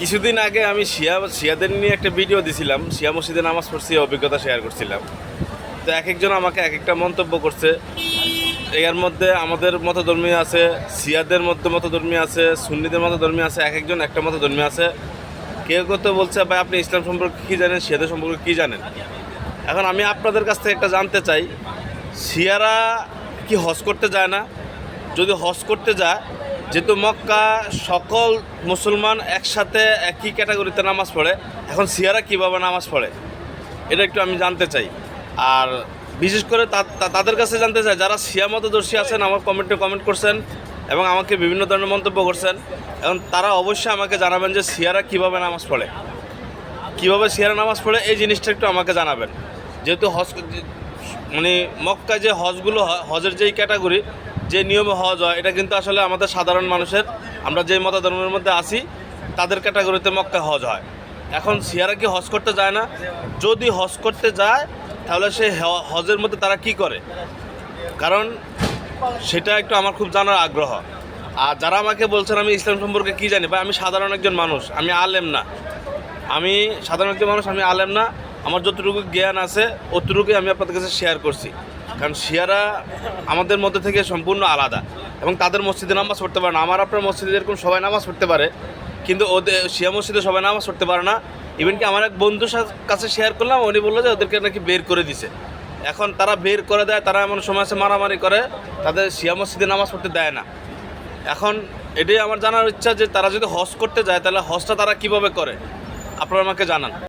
কিছুদিন আগে আমি শিয়া, শিয়াদের নিয়ে একটা ভিডিও দিছিলাম। শিয়া মসজিদে নামাজ পড়ছি, অভিজ্ঞতা শেয়ার করছিলাম। তো এক একজন আমাকে এক একটা মন্তব্য করছে। এর মধ্যে আমাদের মতধর্মী আছে, শিয়াদের মধ্যে মতধর্মী আছে, সুন্নিদের মতধর্মী আছে, এক একজন একটা মতধর্মী আছে। কেউ কেউ তো বলছে, ভাই, আপনি ইসলাম সম্পর্কে কী জানেন? শিয়াদের সম্পর্কে কী জানেন? এখন আমি আপনাদের কাছ থেকে একটা জানতে চাই। শিয়ারা কি হজ করতে যায় না? যদি হজ করতে যায় যেহেতু মক্কা, সকল মুসলমান একসাথে একই ক্যাটাগরিতে নামাজ পড়ে, এখন শিয়ারা কীভাবে নামাজ পড়ে? এটা একটু আমি জানতে চাই। আর বিশেষ করে তাদের কাছে জানতে চাই, যারা শিয়া মতদর্শী আছেন, আমার কমেন্টে কমেন্ট করছেন এবং আমাকে বিভিন্ন ধরনের মন্তব্য করছেন, এবং তারা অবশ্যই আমাকে জানাবেন যে শিয়ারা কীভাবে নামাজ পড়ে। কীভাবে শিয়ারা নামাজ পড়ে, এই জিনিসটা একটু আমাকে জানাবেন। যেহেতু হজ মানে মক্কায় যে হজগুলো হজের যেই ক্যাটাগরি যে নিয়মে হজ হয় এটা কিন্তু আসলে আমাদের সাধারণ মানুষের, আমরা যে মতাধর্মের মধ্যে আছি, তাদের ক্যাটাগরিতে মক্কা হজ হয়। এখন শিয়ারা কি হজ করতে যায় না? যদি হজ করতে যায়, তাহলে সে হজের মধ্যে তারা কি করে? কারণ সেটা একটু আমার খুব জানার আগ্রহ। আর যারা আমাকে বলছেন, আমি ইসলাম সম্পর্কে কী জানি? ভাই, আমি সাধারণ একজন মানুষ, আমি আলেম না। আমি সাধারণ একজন মানুষ, আমি আলেম না। আমার যতটুকু জ্ঞান আছে, অতটুকুই আমি আপনাদের কাছে শেয়ার করছি। কারণ শিয়ারা আমাদের মধ্যে থেকে সম্পূর্ণ আলাদা এবং তাদের মসজিদে নামাজ পড়তে পারে না। আমার আপনার মসজিদে এরকম সবাই নামাজ পড়তে পারে, কিন্তু ওদের শিয়া মসজিদে সবাই নামাজ পড়তে পারে না। ইভেন কি আমার এক বন্ধুর কাছে শেয়ার করলাম, উনি বলল যে ওদেরকে নাকি বের করে দিছে। এখন তারা বের করে দেয়, তারা এমন সময় আছে মারামারি করে, তাদের শিয়া মসজিদে নামাজ পড়তে দেয় না। এখন এটাই আমার জানার ইচ্ছা যে তারা যদি হজ করতে যায়, তাহলে হজটা তারা কীভাবে করে? আপনারা আমাকে জানান।